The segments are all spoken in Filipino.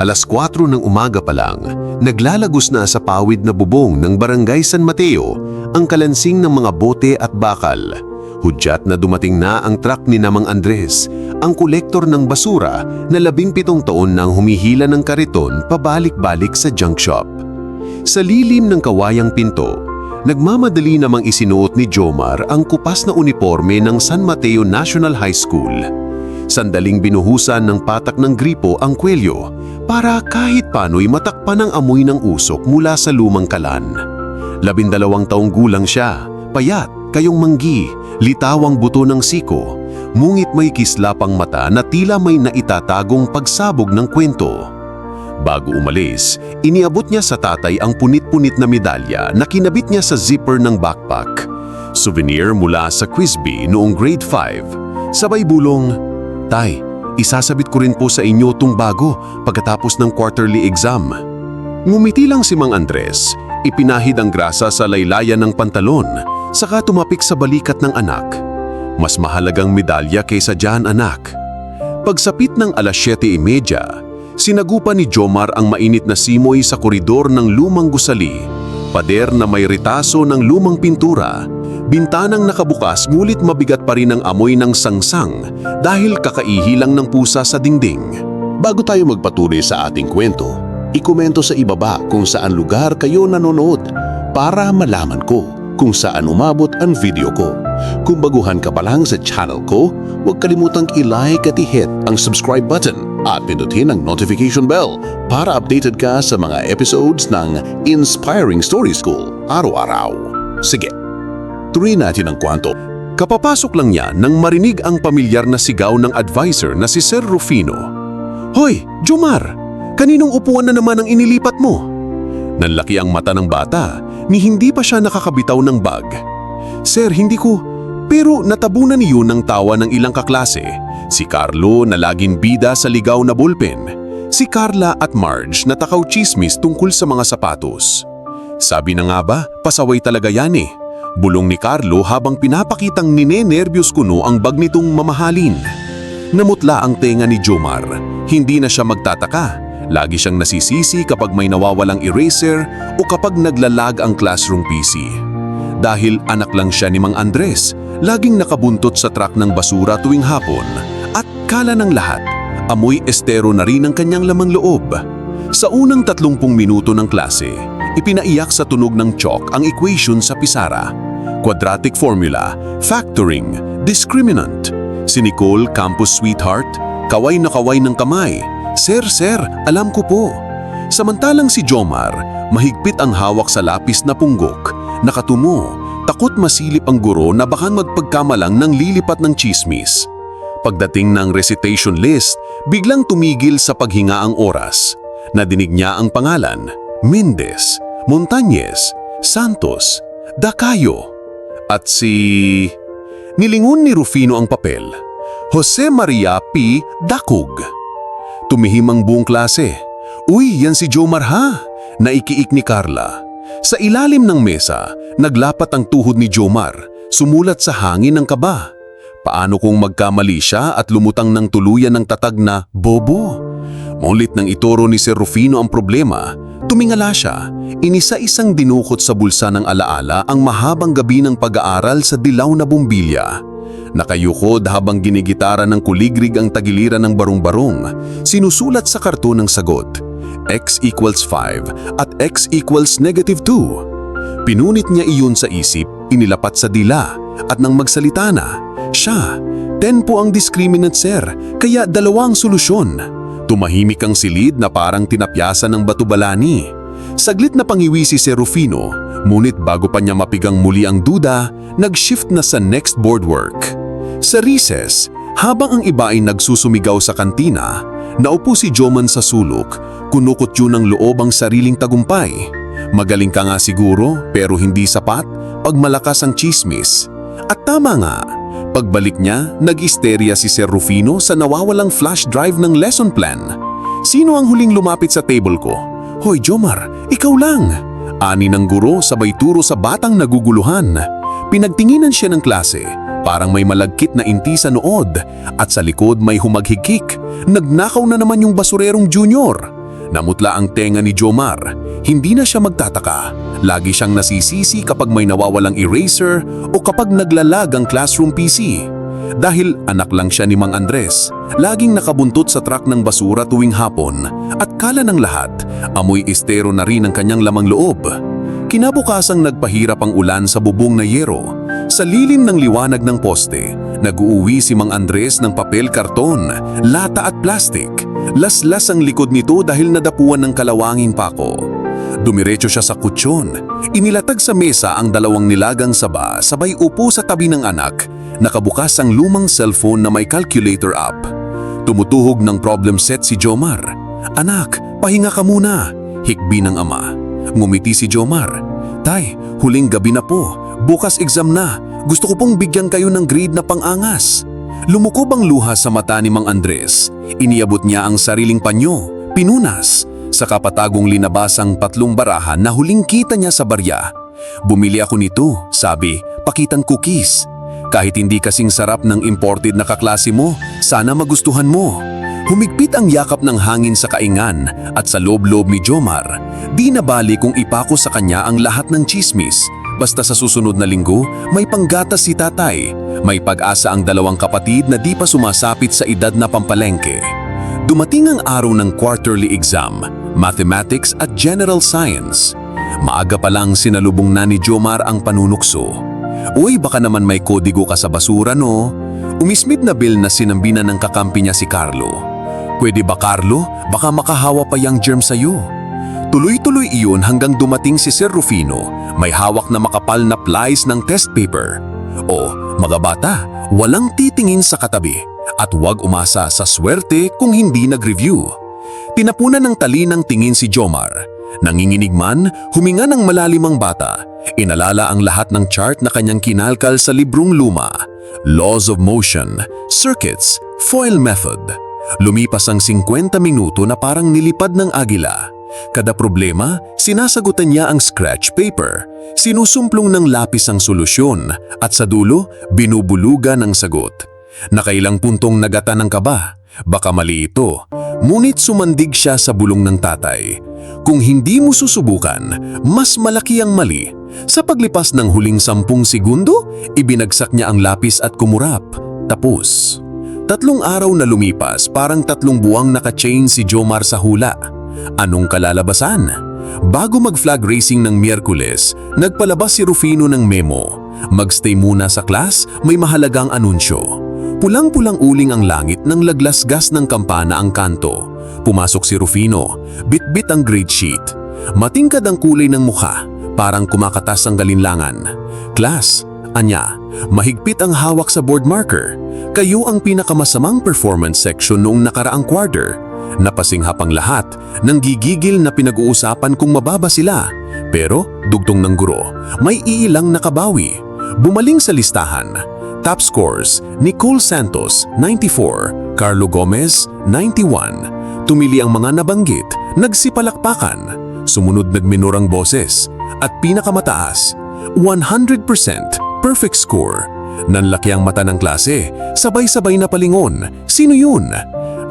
Alas 4 ng umaga pa lang, naglalagos na sa pawid na bubong ng Barangay San Mateo ang kalansing ng mga bote at bakal. Hudyat na dumating na ang truck ni Namang Andres, ang kolektor ng basura na labing pitong taon nang humihila ng kariton pabalik-balik sa junk shop. Sa lilim ng kawayang pinto, nagmamadali namang isinuot ni Jomar ang kupas na uniforme ng San Mateo National High School. Sandaling binuhusan ng patak ng gripo ang kwelyo para kahit pano'y matakpan ang amoy ng usok mula sa lumang kalan. Labindalawang taong gulang siya, payat, kayong manggi, litawang buto ng siko, mungit may kislapang mata na tila may naitatagong pagsabog ng kwento. Bago umalis, iniabot niya sa tatay ang punit-punit na medalya na kinabit niya sa zipper ng backpack. Souvenir mula sa Quizbee noong grade 5. Sabay bulong, Tay, isasabit ko rin po sa inyo tong bago pagkatapos ng quarterly exam. Ngumiti lang si Mang Andres, ipinahid ang grasa sa laylayan ng pantalon, saka tumapik sa balikat ng anak. Mas mahalagang medalya kaysa dyan anak. Pagsapit ng alas 7.30, sinagupa ni Jomar ang mainit na simoy sa koridor ng lumang gusali, pader na may ritaso ng lumang pintura, bintanang nakabukas ngulit mabigat pa rin ang amoy ng sangsang dahil kakaihilang ng pusa sa dingding. Bago tayo magpatuloy sa ating kwento, ikomento sa ibaba kung saan lugar kayo nanonood para malaman ko kung saan umabot ang video ko. Kung baguhan ka pa lang sa channel ko, huwag kalimutang i-like at i-hit ang subscribe button at pindutin ang notification bell para updated ka sa mga episodes ng Inspiring Story School araw-araw. Sige, tuloy natin ang kwanto. Kapapasok lang niya nang marinig ang pamilyar na sigaw ng advisor na si Sir Rufino. Hoy, Jomar! Kaninong upuan na naman ang inilipat mo? Nanlaki ang mata ng bata ni hindi pa siya nakakabitaw ng bag. Sir, hindi ko... Pero natabunan niyo ng tawa ng ilang kaklase. Si Carlo na laging bida sa ligaw na bullpen. Si Carla at Marge na takaw chismis tungkol sa mga sapatos. Sabi na nga ba, pasaway talaga yan eh. Bulong ni Carlo habang pinapakitang ninenervyos kuno ang bag nitong mamahalin. Namutla ang tenga ni Jomar. Hindi na siya magtataka. Lagi siyang nasisisi kapag may nawawalang eraser o kapag naglalag ang classroom PC. Dahil anak lang siya ni Mang Andres, laging nakabuntot sa truck ng basura tuwing hapon. At kala ng lahat, amoy estero na rin ang kanyang lamang loob. Sa unang 30 minuto ng klase, ipinaiyak sa tunog ng chalk ang equation sa pisara. Quadratic formula, factoring, discriminant. Si Nicole, campus sweetheart, kaway na kaway ng kamay. Sir, sir, alam ko po. Samantalang si Jomar, mahigpit ang hawak sa lapis na punggok, nakatumo, takot masilip ang guro na baka magpagkamalang ng lilipat ng chismis. Pagdating ng recitation list, biglang tumigil sa paghinga ang oras. Nadinig niya ang pangalan, Mendez, Montañez, Santos, Dacayo. At si... Nilingon ni Rufino ang papel. Jose Maria P. Dakug. Tumihim ang buong klase. Uy, yan si Jomar ha! Naikiik ni Carla. Sa ilalim ng mesa, naglapat ang tuhod ni Jomar, sumulat sa hangin ng kaba. Paano kung magkamali siya at lumutang ng tuluyan ng tatag na bobo? Mulit nang ituro ni Sir Rufino ang problema, tumingala siya. Inisa-isang dinukot sa bulsa ng alaala ang mahabang gabi ng pag-aaral sa dilaw na bumbilya. Nakayukod habang ginigitara ng kuligrig ang tagiliran ng barong-barong, sinusulat sa karton ng sagot, x equals 5 at x equals negative 2. Pinunit niya iyon sa isip, inilapat sa dila, at nang magsalita na, siya, 10 po ang discriminant sir, kaya dalawang solusyon. Tumahimik ang silid na parang tinapyasan ng batubalani. Saglit na pangiwi si Rufino, ngunit bago pa niya mapigang muli ang duda, nag-shift na sa next board work. Sa recess, habang ang iba ay nagsusumigaw sa kantina, naupo si Joman sa sulok, kunukot yun ng loob ang sariling tagumpay. Magaling ka nga siguro, pero hindi sapat pag malakas ang chismis. At tama nga, pagbalik niya, nag-isterya si Sir Rufino sa nawawalang flash drive ng lesson plan. Sino ang huling lumapit sa table ko? Hoy Jomar, ikaw lang! Ani ng guro sabay turo sa batang naguguluhan. Pinagtinginan siya ng klase, parang may malagkit na inti sa nood at sa likod may humaghigkik. Nagnakaw na naman yung basurerong junior. Namutla ang tenga ni Jomar. Hindi na siya magtataka. Lagi siyang nasisisi kapag may nawawalang eraser o kapag naglalag ang classroom PC. Dahil anak lang siya ni Mang Andres, laging nakabuntot sa truck ng basura tuwing hapon at kala ng lahat, amoy estero na rin ang kanyang lamang loob. Kinabukasang nagpahirap ang ulan sa bubong na yero. Sa lilim ng liwanag ng poste, nag-uuwi si Mang Andres ng papel karton, lata at plastik. Laslas ang likod nito dahil nadapuan ng kalawangin pako. Dumiretso siya sa kutsyon. Inilatag sa mesa ang dalawang nilagang saba sabay upo sa tabi ng anak. Nakabukas ang lumang cellphone na may calculator app. Tumutuhog ng problem set si Jomar. Anak, pahinga ka muna. Hikbi ng ama. Ngumiti si Jomar. Tay, huling gabi na po. Bukas exam na. Gusto ko pong bigyan kayo ng grade na pangangas. Lumukob ang luha sa mata ni Mang Andres. Iniabot niya ang sariling panyo, pinunas, sa kapatagong linabasang patlong barahan na huling kita niya sa barya. Bumili ako nito, sabi, pakitang cookies. Kahit hindi kasing sarap ng imported na kaklase mo, sana magustuhan mo. Humigpit ang yakap ng hangin sa kaingan at sa loob-loob ni Jomar. Di nabali kung ipako sa kanya ang lahat ng chismis. Basta sa susunod na linggo, may panggatas si tatay. May pag-asa ang dalawang kapatid na di pa sumasapit sa edad na pampalengke. Dumating ang araw ng quarterly exam, Mathematics at General Science. Maaga pa lang sinalubong na ni Jomar ang panunukso. Uy, baka naman may kodigo ka sa basura, no? Umismid na bill na sinambinan ng kakampi niya si Carlo. Pwede ba, Carlo? Baka makahawa pa yung germ sa'yo. Tuloy-tuloy iyon hanggang dumating si Sir Rufino, may hawak na makapal na plies ng test paper. O, mga bata, walang titingin sa katabi at huwag umasa sa swerte kung hindi nag-review. Tinapunan ng tali ng tingin si Jomar. Nanginginig man, huminga ng malalimang bata. Inalala ang lahat ng chart na kanyang kinalkal sa librong luma. Laws of motion, circuits, foil method. Lumipas ang 50 minuto na parang nilipad ng agila. Kada problema, sinasagutan niya ang scratch paper. Sinusumplong ng lapis ang solusyon at sa dulo, binubulugan ang sagot. Nakailang puntong nagata ng kaba. Baka mali ito. Ngunit sumandig siya sa bulong ng tatay. Kung hindi mo susubukan, mas malaki ang mali. Sa paglipas ng huling sampung segundo, ibinagsak niya ang lapis at kumurap. Tapos. Tatlong araw na lumipas, parang tatlong buwang naka-chain si Jomar sa hula. Anong kalalabasan? Bago mag-flag racing ng Miyerkules, nagpalabas si Rufino ng memo. Magstay muna sa class, may mahalagang anunsyo. Pulang-pulang uling ang langit nang laglasgas ng kampana ang kanto. Pumasok si Rufino, bit-bit ang grade sheet. Matingkad ang kulay ng mukha, parang kumakatas ang galinlangan. Class, anya, mahigpit ang hawak sa board marker. Kayo ang pinakamasamang performance section noong nakaraang quarter. Napasinghap ang lahat, nang gigigil na pinag-uusapan kung mababa sila. Pero, dugtong ng guro, may iilang nakabawi. Bumaling sa listahan. Top scores, Nicole Santos, 94, Carlo Gomez, 91. Tumili ang mga nabanggit, nagsipalakpakan, sumunod nagminurang boses, at pinakamataas, 100% perfect score. Nanlaki ang mata ng klase, sabay-sabay na palingon. Sino yun?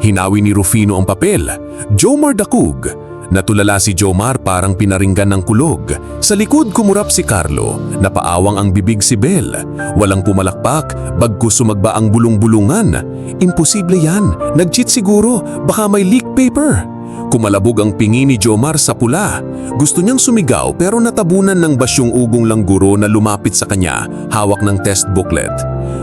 Hinawi ni Rufino ang papel. Jomar Dakug. Natulala si Jomar parang pinaringgan ng kulog. Sa likod kumurap si Carlo. Napaawang ang bibig si Bel. Walang pumalakpak, bagkus sumagba ang bulong-bulungan. Imposible yan. Nag-cheat siguro. Baka may leak paper. Kumalabog ang pingi ni Jomar sa pula. Gusto niyang sumigaw pero natabunan ng basyong ugong lang guro na lumapit sa kanya, hawak ng test booklet.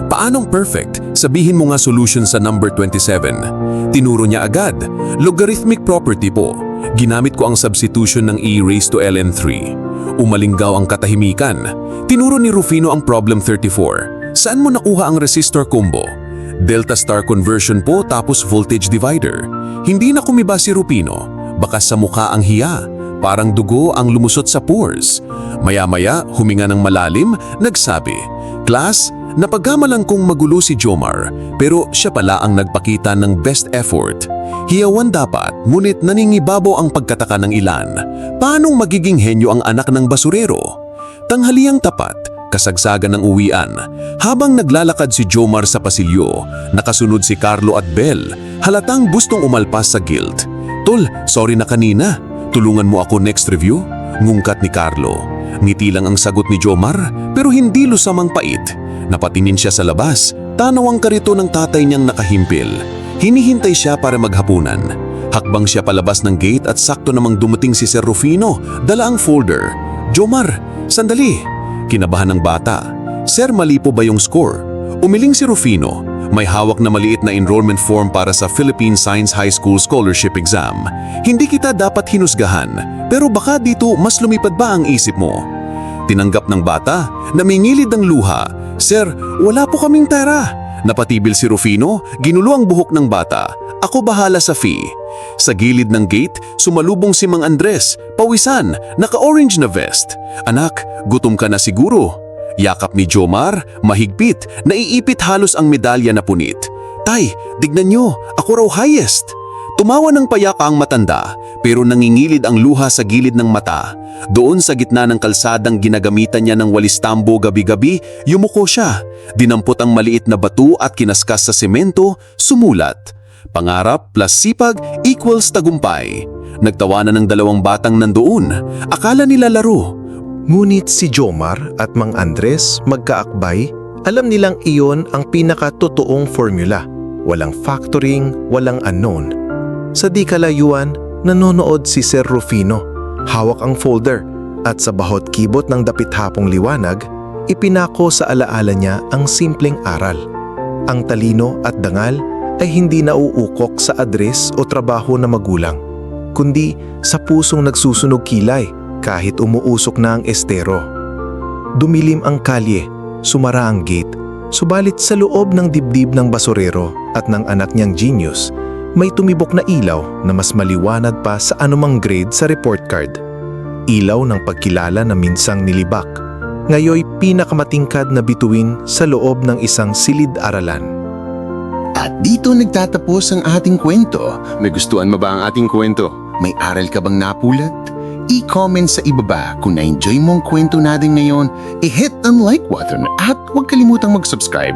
Paanong perfect? Sabihin mo nga solution sa number 27. Tinuro niya agad. Logarithmic property po. Ginamit ko ang substitution ng e raised to ln 3. Umalinggaw ang katahimikan. Tinuro ni Rufino ang problem 34. Saan mo nakuha ang resistor combo? Delta star conversion po tapos voltage divider. Hindi na kumiba si Rupino. Baka sa mukha ang hiya. Parang dugo ang lumusot sa pores. Maya-maya, huminga ng malalim, nagsabi, Class, napagkamalan kong magulo si Jomar, pero siya pala ang nagpakita ng best effort. Hiyawan dapat, ngunit naningibabo ang pagkataka ng ilan. Paanong magiging henyo ang anak ng basurero? Tanghaliang tapat, kasagsagan ng uwian. Habang naglalakad si Jomar sa pasilyo, nakasunod si Carlo at Bel, halatang gustong umalpas sa guilt. Tol, sorry na kanina. Tulungan mo ako next review? Ngungkat ni Carlo. Ngiti lang ang sagot ni Jomar, pero hindi lusamang pait. Napatingin siya sa labas, tanaw ang karito ng tatay niyang nakahimpil. Hinihintay siya para maghapunan. Hakbang siya palabas ng gate at sakto namang dumating si Sir Rufino, dala ang folder. Jomar, sandali! Kinabahan ng bata. Sir, mali po ba yung score? Umiling si Rufino. May hawak na maliit na enrollment form para sa Philippine Science High School Scholarship Exam. Hindi kita dapat hinusgahan, pero baka dito mas lumipad ba ang isip mo? Tinanggap ng bata, namingilid ang luha. Sir, wala po kaming pera. Napatibil si Rufino, ginulo ang buhok ng bata. Ako bahala sa fee. Sa gilid ng gate, sumalubong si Mang Andres, pawisan, naka-orange na vest. Anak, gutom ka na siguro. Yakap ni Jomar, mahigpit, naiipit halos ang medalya na punit. Tay, dignan nyo, ako raw highest. Tumawa ng payak ang matanda, pero nangingilid ang luha sa gilid ng mata. Doon sa gitna ng kalsadang ginagamitan niya ng walis tambo gabi-gabi, yumuko siya. Dinampot ang maliit na bato at kinaskas sa semento, sumulat. Pangarap plus sipag equals tagumpay. Nagtawanan ng dalawang batang nandoon. Akala nila laro. Ngunit si Jomar at Mang Andres magkaakbay, alam nilang iyon ang pinakatotoong formula. Walang factoring, walang unknown. Sa di kalayuan, nanonood si Sir Rufino. Hawak ang folder at sa bahot kibot ng dapit hapong liwanag, ipinako sa alaala niya ang simpleng aral. Ang talino at dangal ay hindi nauukok sa adres o trabaho na magulang, kundi sa pusong nagsusunog kilay kahit umuusok na ang estero. Dumilim ang kalye, sumara ang gate, subalit sa loob ng dibdib ng basurero at ng anak niyang genius, may tumibok na ilaw na mas maliwanag pa sa anumang grade sa report card. Ilaw ng pagkilala na minsang nilibak, ngayoy pinakamatingkad na bituin sa loob ng isang silid-aralan. At dito nagtatapos ang ating kwento. May gustuhan mo ba ang ating kwento? May aral ka bang napulot? I-comment sa ibaba kung na-enjoy mo ang kwento natin ngayon, i-hit ang like button at huwag kalimutang mag-subscribe.